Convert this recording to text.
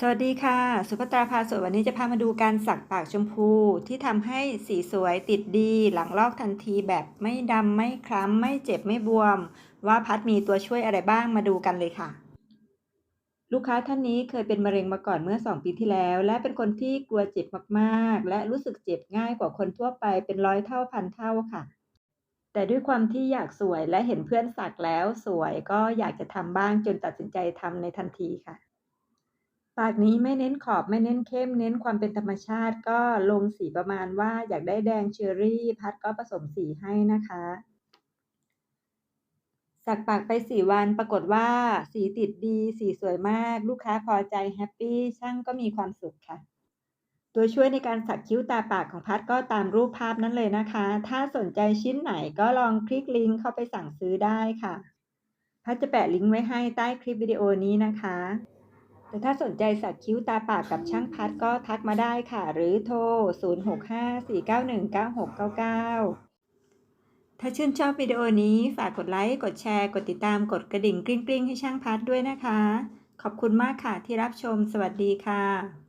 สวัสดีค่ะ สุภัตราพาสวยวันนี้จะพามาดูการสักปากชมพูที่ทำให้สีสวยติดดีหลังลอกทันทีแบบไม่ดำไม่คล้ำไม่เจ็บไม่บวม ว่าพัดมีตัวช่วยอะไรบ้างมาดูกันเลยค่ะ ลูกค้าท่านนี้เคยเป็นมะเร็งมาก่อนเมื่อ 2 ปีที่แล้ว และเป็นคนที่กลัวเจ็บมากๆ และรู้สึกเจ็บง่ายกว่าคนทั่วไปเป็นร้อยเท่าพันเท่าค่ะ แต่ด้วยความที่อยากสวยและเห็นเพื่อนสักแล้วสวยก็อยากจะทำบ้างจนตัดสินใจทำในทันทีค่ะ ปากนี้ไม่เน้นขอบไม่เน้นเข้ม เน้นความเป็นธรรมชาติก็ลงสีประมาณว่าอยากได้แดงเชอร์รี่ พัดก็ผสมสีให้นะคะสักปากไป4วันปรากฏว่า สีติดดี สีสวยมาก ลูกค้าพอใจแฮปปี้ช่างก็มีความสุขค่ะ ตัวช่วยในการสักคิ้วตาปากของพัดก็ตามรูปภาพนั้นเลยนะคะ ถ้าสนใจชิ้นไหนก็ลองคลิกลิงก์เข้าไปสั่งซื้อได้ค่ะ พัดจะแปะลิงก์ไว้ให้ใต้คลิปวิดีโอนี้นะคะ แต่ถ้าสนใจสักคิ้วตาปากกับช่างพัดก็ทักมาได้ค่ะ หรือโทร 0654919699 ถ้าชื่นชอบวิดีโอนี้ฝากกดไลค์ กดแชร์ กดติดตาม กดกระดิ่งกริ๊งๆให้ช่างพัดด้วยนะคะ ขอบคุณมากค่ะที่รับชม สวัสดีค่ะ